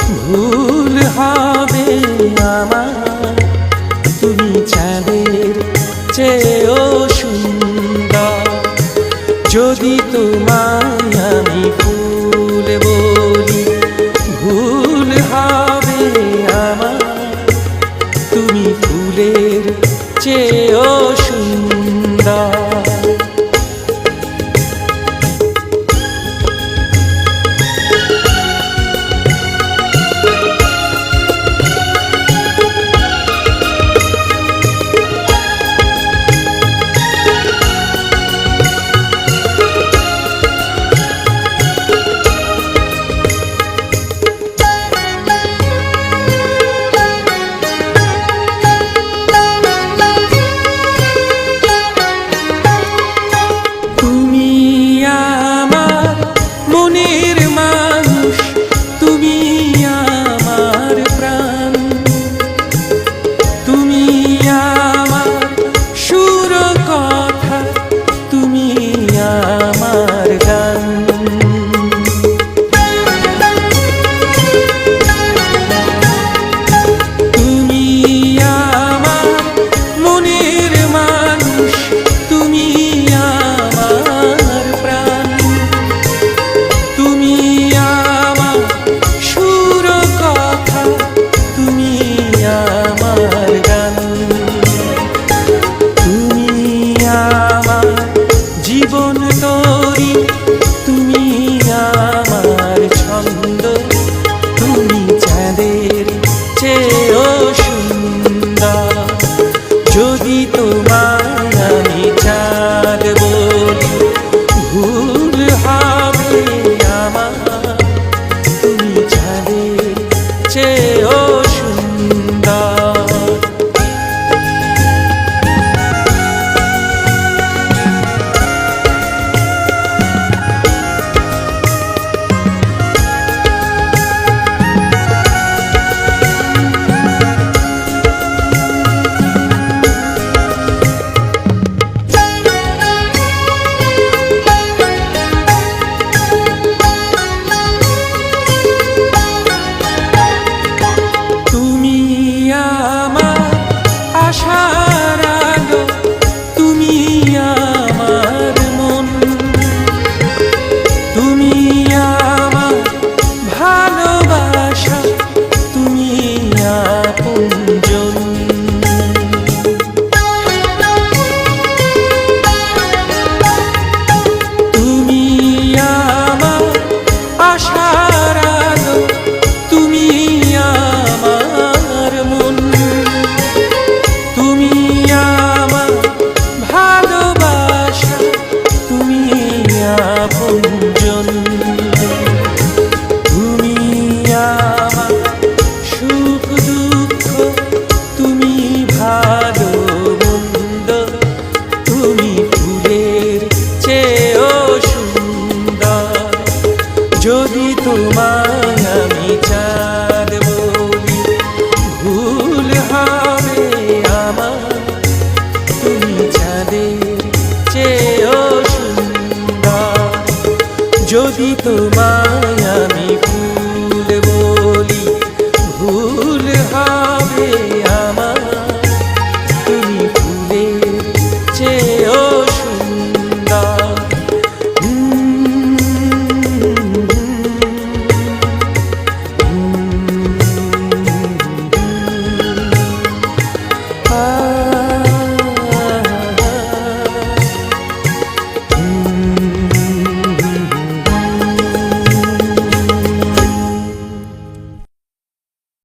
ভুল হবে আমার। তুমি চাঁদের চেয়েও সুন্দর। যদি আমার Oh. যদি তোমায়